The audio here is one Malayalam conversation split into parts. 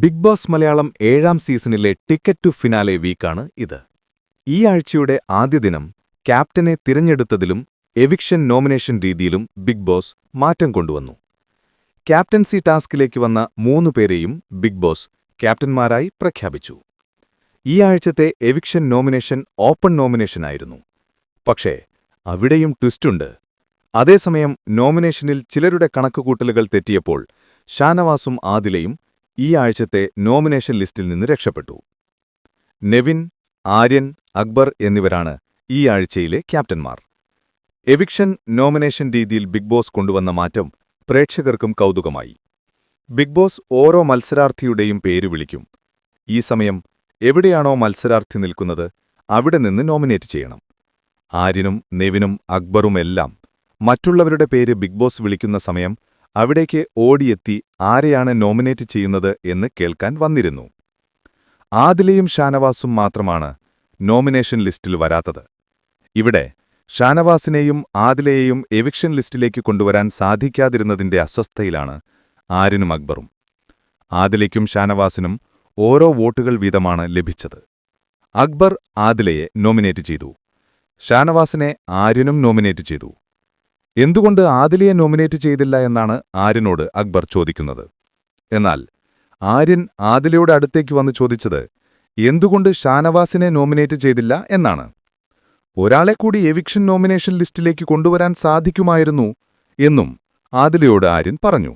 ബിഗ് ബോസ് മലയാളം ഏഴാം സീസണിലെ ടിക്കറ്റ് ടു ഫിനാലെ വീക്കാണ് ഇത്. ഈ ആഴ്ചയുടെ ആദ്യ ദിനം ക്യാപ്റ്റനെ തിരഞ്ഞെടുത്തതിലും എവിക്ഷൻ നോമിനേഷൻ രീതിയിലും ബിഗ് ബോസ് മാറ്റം കൊണ്ടുവന്നു. ക്യാപ്റ്റൻസി ടാസ്കിലേക്ക് വന്ന മൂന്നു പേരെയും ബിഗ് ബോസ് ക്യാപ്റ്റന്മാരായി പ്രഖ്യാപിച്ചു. ഈ ആഴ്ചത്തെ എവിക്ഷൻ നോമിനേഷൻ ഓപ്പൺ നോമിനേഷനായിരുന്നു പക്ഷേ അവിടെയും ട്വിസ്റ്റുണ്ട് അതേസമയം നോമിനേഷനിൽ ചിലരുടെ കണക്കുകൂട്ടലുകൾ തെറ്റിയപ്പോൾ ഷാനവാസും ആദിലയും ഈ ആഴ്ചത്തെ നോമിനേഷൻ ലിസ്റ്റിൽ നിന്ന് രക്ഷപ്പെട്ടു. നെവിൻ ആര്യൻ അക്ബർ എന്നിവരാണ് ഈ ആഴ്ചയിലെ ക്യാപ്റ്റന്മാർ. എവിക്ഷൻ നോമിനേഷൻ രീതിയിൽ ബിഗ് ബോസ് കൊണ്ടുവന്ന മാറ്റം പ്രേക്ഷകർക്കും കൗതുകമായി. ബിഗ് ബോസ് ഓരോ മത്സരാർത്ഥിയുടെയും പേര് വിളിക്കും. ഈ സമയം എവിടെയാണോ മത്സരാർത്ഥി നിൽക്കുന്നത് അവിടെ നിന്ന് നോമിനേറ്റ് ചെയ്യണം. ആര്യനും നെവിനും അക്ബറുമെല്ലാം മറ്റുള്ളവരുടെ പേര് ബിഗ് ബോസ് വിളിക്കുന്ന സമയം അവിടേക്ക് ഓടിയെത്തി ആരെയാണ് നോമിനേറ്റ് ചെയ്യുന്നത് എന്ന് കേൾക്കാൻ വന്നിരുന്നു. ആദിലയും ഷാനവാസും മാത്രമാണ് നോമിനേഷൻ ലിസ്റ്റിൽ വരാത്തത്. ഇവിടെ ഷാനവാസിനെയും ആദിലയെയും എവിക്ഷൻ ലിസ്റ്റിലേക്ക് കൊണ്ടുവരാൻ സാധിക്കാതിരുന്നതിന്റെ അസ്വസ്ഥയിലാണ് ആരിനും അക്ബറും. ആദിലയ്ക്കും ഷാനവാസിനും ഓരോ വോട്ടുകൾ വീതമാണ് ലഭിച്ചത്. അക്ബർ ആദിലയെ നോമിനേറ്റ് ചെയ്തു. ഷാനവാസിനെ ആര്യനും നോമിനേറ്റ് ചെയ്തു. എന്തുകൊണ്ട് ആദിലിയെ നോമിനേറ്റ് ചെയ്തില്ല എന്നാണ് ആര്യനോട് അക്ബർ ചോദിക്കുന്നത്. എന്നാൽ ആര്യൻ ആദിലയുടെ അടുത്തേക്ക് വന്ന് ചോദിച്ചത് എന്തുകൊണ്ട് ഷാനവാസിനെ നോമിനേറ്റ് ചെയ്തില്ല എന്നാണ്. ഒരാളെ കൂടി എവിക്ഷൻ നോമിനേഷൻ ലിസ്റ്റിലേക്ക് കൊണ്ടുവരാൻ സാധിക്കുമായിരുന്നു എന്നും ആദിലയോട് ആര്യൻ പറഞ്ഞു.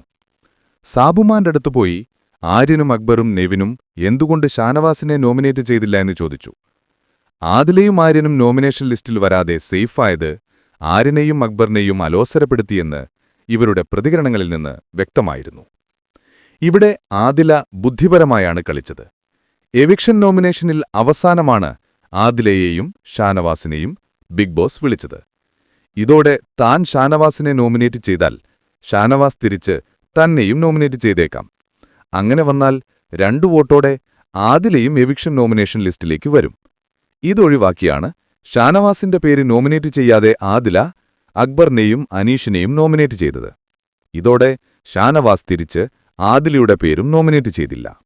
സാബുമാന്റെ അടുത്ത് പോയി ആര്യനും അക്ബറും നെവിനും എന്തുകൊണ്ട് ഷാനവാസിനെ നോമിനേറ്റ് ചെയ്തില്ല എന്ന് ചോദിച്ചു. ആദിലയും ആര്യനും നോമിനേഷൻ ലിസ്റ്റിൽ വരാതെ സേഫായത് ആര്യനെയും അക്ബറിനെയും അലോസരപ്പെടുത്തിയെന്ന് ഇവരുടെ പ്രതികരണങ്ങളിൽ നിന്ന് വ്യക്തമായിരുന്നു. ഇവിടെ ആദില ബുദ്ധിപരമായാണ് കളിച്ചത്. എവിക്ഷൻ നോമിനേഷനിൽ അവസാനമാണ് ആദിലയെയും ഷാനവാസിനെയും ബിഗ് ബോസ് വിളിച്ചത്. ഇതോടെ താൻ ഷാനവാസിനെ നോമിനേറ്റ് ചെയ്താൽ ഷാനവാസ് തിരിച്ച് തന്നെയും നോമിനേറ്റ് ചെയ്തേക്കാം. അങ്ങനെ വന്നാൽ രണ്ടു വോട്ടോടെ ആദിലയും എവിക്ഷൻ നോമിനേഷൻ ലിസ്റ്റിലേക്ക് വരും. ഇതൊഴിവാക്കിയാണ് ഷാനവാസിന്റെ പേര് നോമിനേറ്റ് ചെയ്യാതെ ആദില അക്ബറിനെയും അനീഷിനെയും നോമിനേറ്റ് ചെയ്തത്. ഇതോടെ ഷാനവാസ് തിരിച്ച് ആദിലയുടെ പേരും നോമിനേറ്റ് ചെയ്തില്ല.